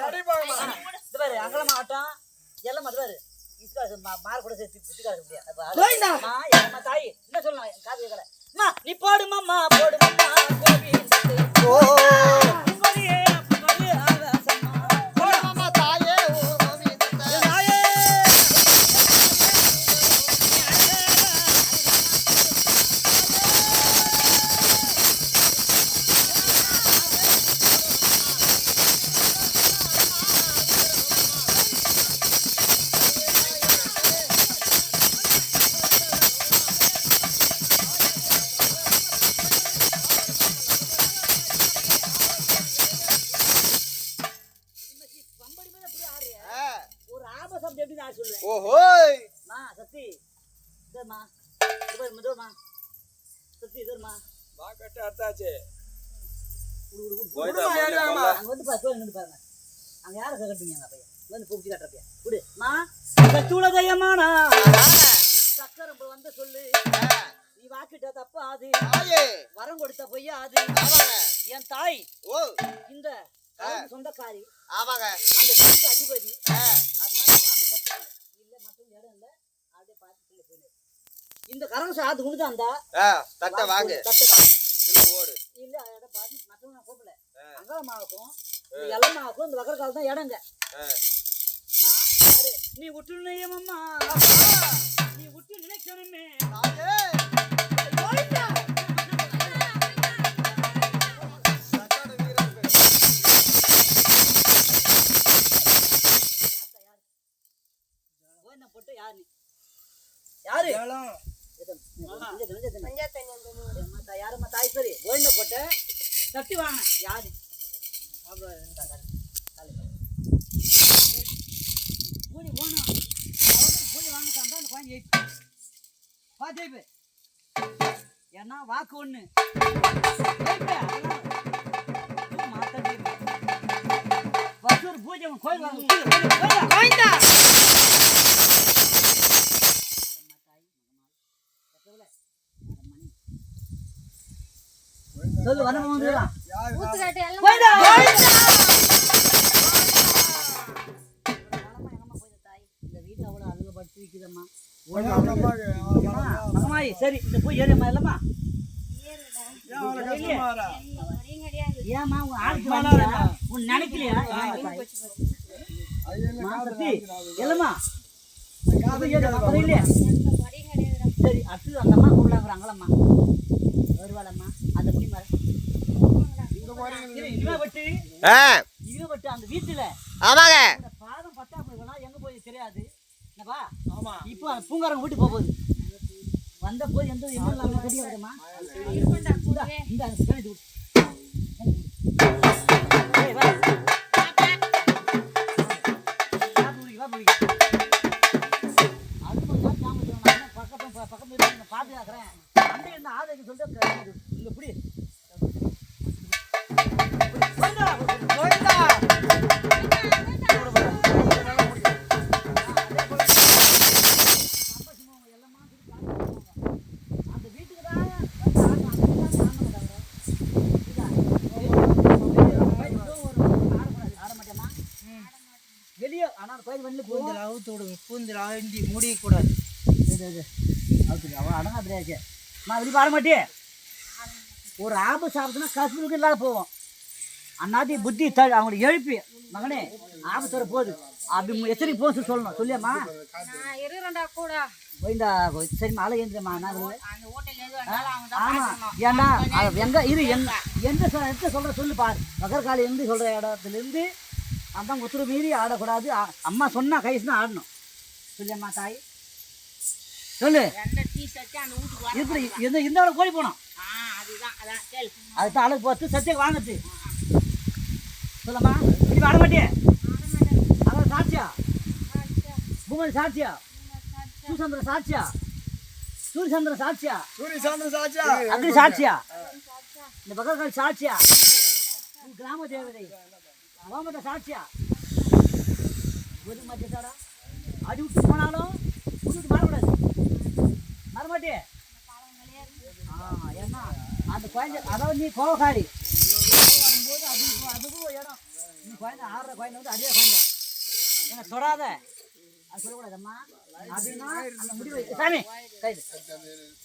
அடி ஆட்டம் எல்லாம் அது கூட சேர்த்து முடியாது தாய் என்ன சொல்லலாம் என் காது கேட்கல அம்மா நீ போடுமாம்மா போடுமாம்மா கோவிந்தத்தை ஓ ஓஹோய். மா சக்தி. இதம்மா இது பாரு மெதுவாம்மா சக்தி இதுமா பாக்கெட்டு அறுத்தாச்சு. விடுமா, ஏறுவாங்கம்மா. அங்க வந்து வந்து பாருங்க. அங்க யாரை கட்டுவீங்க பையன் வந்து பூச்சி காட்டுறப்பையா விடு மா சத்துள தையமானா சக்கரம் வந்து சொல்லு. நீ வாக்கிட்ட தப்பாது. தாயே வரம் கொடுத்த பொய்யா அது என் தாய் ஓ. இந்த சொந்தக்காரி ஆமாங்க. அந்த வீட்டுக்கு அதிபதி ஆ. அதனால வாங்க கட்டுங்க இல்ல மட்டும் இடம் இல்ல அப்படியே பார்த்து கீழே போயிடு இந்த கரகம் சாது உழுது அந்த ஆ, தட்டை வாங்க தட்டை வாங்க இல்ல ஓடு இல்ல இடம் பார்த்து மற்றவங்க நான் கூப்பிடல இந்த எல்லமாவுக்கும் இந்த வக்கரக்கால தான் இடங்க ஆ. நான் யாரு நீ விட்டு நினையமம்மா நீ விட்டு நினைக்கணுமே போட்டு யாரு யாரு யாரும்மா தாய் சரி கோயிந்த போட்டு தட்டி வாங்க யாரு பூஜை போகணும் பூஜை வாங்க தந்தா அந்த குழந்தை ஜெயிப்பு வா. ஜெயிப்பு ஏன்னா வாக்கு அதெல்லாம் மாத்தடி வசூர் பூஜை கோயில் வாங்க சரி இந்த போய் ஏறியம்மா இல்லம்மா. ஏம்மா உன் வரலையா உன் நினைக்கலையா. இல்லம்மா. சரி அடுத்து அந்த அம்மா கூப்பிடாங்கிறாங்களம்மா வருவாளம்மா அந்த முடி மாதிரி இந்த மாதிரி இரு, இனிமே பட்டு ஆ, இனிமே பட்டு அந்த வீட்டுல. ஆமாங்க. இந்த பாதம் பட்டா போய்னா எங்க போய் தெரியாது. என்னப்பா ஆமா. இப்போ அந்த பூங்காரங்க வீட்டுக்கு போக போகுது. வந்த போது எந்த இல்லாம கடியா வருமா. இந்த அந்த நான் பாதுகாக்கிறேன். அந்த என்ன ஆதரிக்க சொல்லிட்டு இங்க புடி. பூந்தில் ஆண்டி முடியக்கூடாது அவன் அடங்கா தெரியாது நான் வெளியே ஆட ஒரு ஆபத்து சாப்பிட்டுனா கசுக்கு இல்லாத போவோம். அண்ணாத்தி புத்தி த அவங்களை எழுப்பி. மகனே ஆபத்து வர போகுது அப்படி எத்தனைக்கு போக சொல்லணும்? சொல்லியாம்மா? இருக்கிறேன்டா கூட. போயிண்டா சரிம்மா அலை ஏந்திரம்மா நான் அந்த ஓட்டையில எது வந்தாலும் அவங்க தான் ஆமா. பார்க்கணும். ஏன்னா எங்க இரு எங்க எந்த சொ- எந்த சொல்ற சொல்லு பாரு. மகர்காலி இருந்து சொல்ற இடத்துல இருந்து அதான் உத்தரவு மீறி ஆடக்கூடாது. அம்மா சொன்னா கைசுனா ஆடணும். சொல்லியம்மா தாய்? சொல்லு. எந்த டீ சட்டி அந்த வீட்டுக்கு வர இப்படி இந்த இந்த ஒரு கோழி போனோம் அதுதான், அதான், கேளு. அதுதான் அழகு பார்த்து சத்தியம் வாங்குது. சொல்லம்மா. இப்படி ஆட மாட்டியே? அதான் சாட்சியா? பூமதி சாட்சியா? சூசந்திர சாட்சியா? சூரியசந்திர சாட்சியா? சூரிய சாந்தம் சாச்சா அக்னி சாட்சியா? இந்த பகவான் சாட்சியா? கிராம தேவதை அவமத சாட்சியா? ஒரு மத்தியத்தாடா அடி விட்டு போனாலும் விட்டுட்டு மாறக்கூடாது மறமாட்டே ஆ ஏன்னா அந்த குழந்தை அதாவது நீ கோவக்காரி. வரும்போது அது அதுக்கும் இடம். நீ குழந்தை ஆடுற குழந்தை வந்து அதே குழந்தை. என்ன தொடாத. அது சொல்லக்கூடாதம்மா. அப்படின்னா அந்த முடிவு சாமி கைது.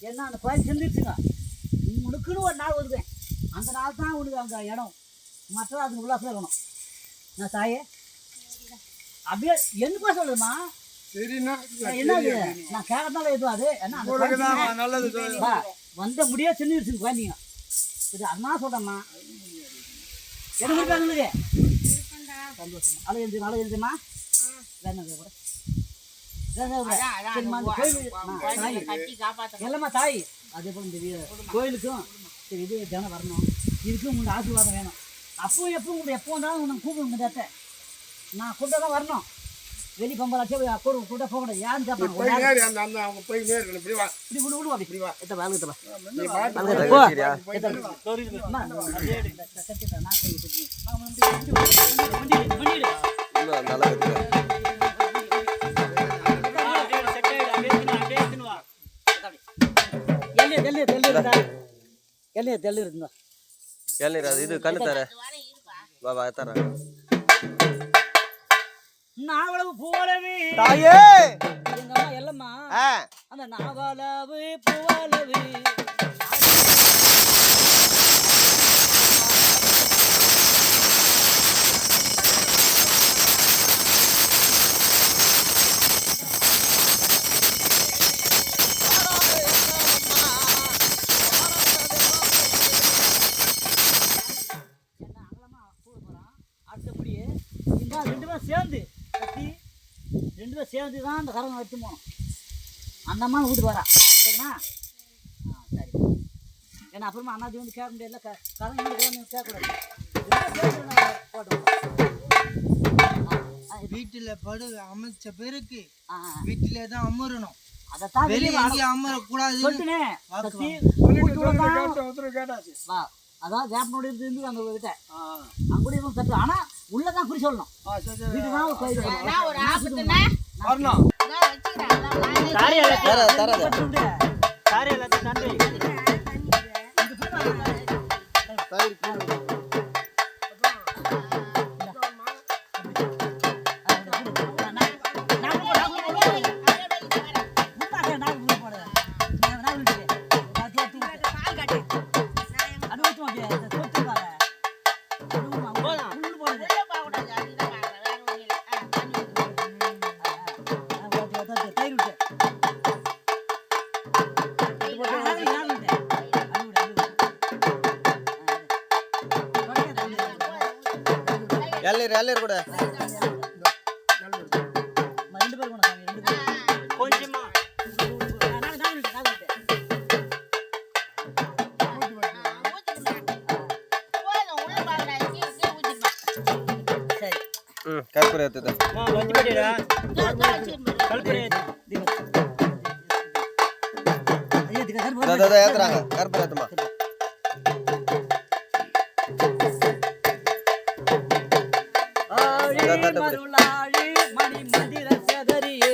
என்ன அந்த குழந்தை செஞ்சிருச்சுங்க உனக்குன்னு ஒரு நாள் ஒதுக்குவேன். அந்த நாள் தான் உனக்கு அந்த இடம். மற்ற அதுக்கு உல்லாசம் இருக்கணும். நான் தாயே? அப்படியே என்னப்பா சொல்லுதுமா நான் கேட்கறதால எதுவும் அது. வா, வந்த முடியே சின்ன குழந்தைங்க. இது அதான் சொல்றேம்மா. என்ன இருக்காங்க சந்தோஷம். அழகு எழுதி அழகு வேணும் கூட. எல்லாமா தாய். அதே போல இந்த கோயிலுக்கும் சரி இது தினம் வரணும். இதுக்கும் உங்களுக்கு ஆசீர்வாதம் வேணும். அப்பவும் எப்பவும் எப்போ வந்தாலும் உனக்கு கூப்பிடுங்க இந்த நான் கூப்பிட்டா தான் வரணும். வெளி பம்பலாச்சே கூட கூட போகக்கூடாது யாரும் கேட்பாங்க ஒரு போய் நேரு அந்த அந்த அவங்க போய் நேரு இப்படி வா இப்படி விடு விடுவா இப்படி வா எத்த வேலை கிட்ட வா நீ பாட்டு அங்க போ. போய். அம்மா, அப்படியே நான் வண்டி, வண்டி. இன்னும் நல்லா அது இது கண்ணு தர இது. வா வா தரேன் தாயே எங்க அம்மா எல்லம்மா. அந்த நாவலவு பூவலவு. ரெண்டு பேரும் சேர்ந்து தான் அந்த கரகம் வச்சு போகணும் அந்த அம்மா வீட்டுக்கு வரா. சரிண்ணா ஆ சரி. ஏன்னா அப்புறமா அண்ணாச்சி வந்து கேட்க முடியல. க கரகம் கேட்கக்கூடாது. வீட்டுல படு அமைச்ச பிறகு. வீட்டிலே தான் அமரணும். அதைத்தான் வெளியே அமரக்கூடாது சொல்லிட்டுனே. அதான் வேப்பனோட இருந்து அங்கே கிட்ட. ஆ. அங்கே இருந்து தட்டு ஆனால் உள்ளே தான் குறி சொல்லணும். ஆ சரி சரி. வீட்டு தான் ஒரு அதான் வாங்கி தர உள்ள பாக்குறாங்க. கீழே கீழே ஊத்திப்பா. சரி ம் கற்பூரம் எடுத்துது இதோ, இதோ வச்சிருப்பேன். அதை அதை ஏத்துறாங்க கற்பூரம் ஏத்துமா மருளாழி மணி மந்திர சதரியே.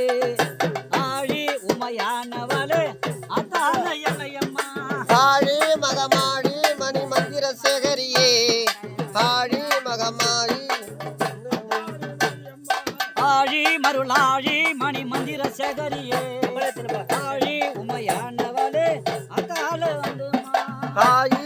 ஆழி உமையானவளே அத்தான எல்லையம்மா ஆழி மகமாழி மணி மந்திர சேகரியே ஆழி மகமாழி ஆழி மருளாழி மணி மந்திர சதரியே. ஆழி உமையானவளே அத்தால வந்துமா ஆழி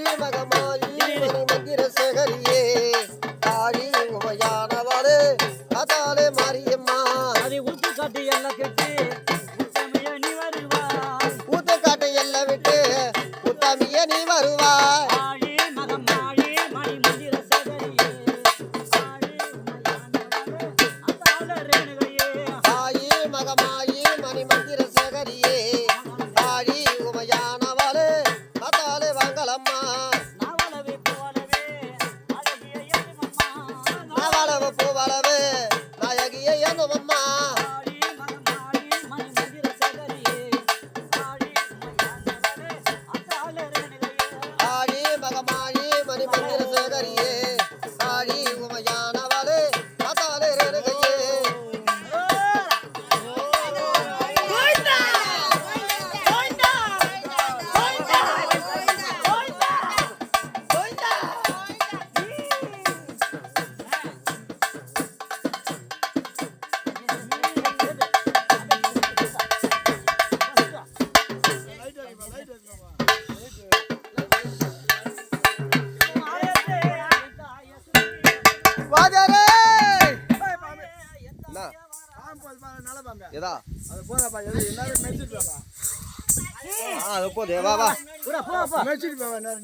அது போதும். வா வா.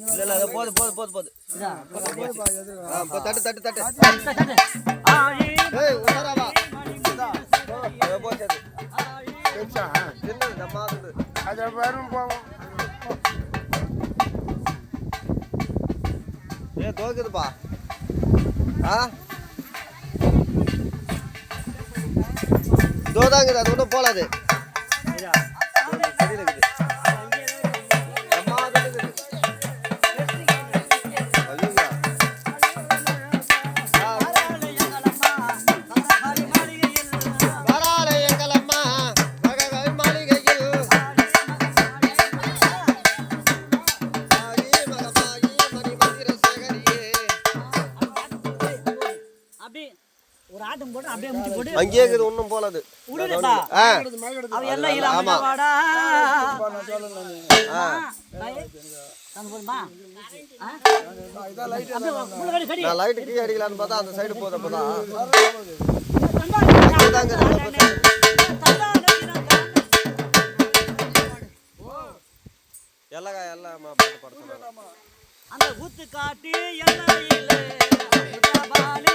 இல்ல இல்ல அது போதும் போதும் போதும் போதும். இதா, போதுப்பா எது ஆ போ, தட்டு தட்டு தட்டு. போச்சு அது. அதை வரும் போவோம் ஏ தோக்குதுப்பா. ஆ? தோதாங்குது அது ஒன்றும் போலாது. அங்கேயே இருக்குது ஒன்றும் போலாது எல்லாம். நான் லைட்டு கீ அடிக்கலான்னு பார்த்தா அந்த சைடு போதும் அப்பதான். தந்தாளி. எல்லாம் எல்லாம் பாட்டு பாட சொன்னாங்க அந்த ஊத்து காட்டி பாலி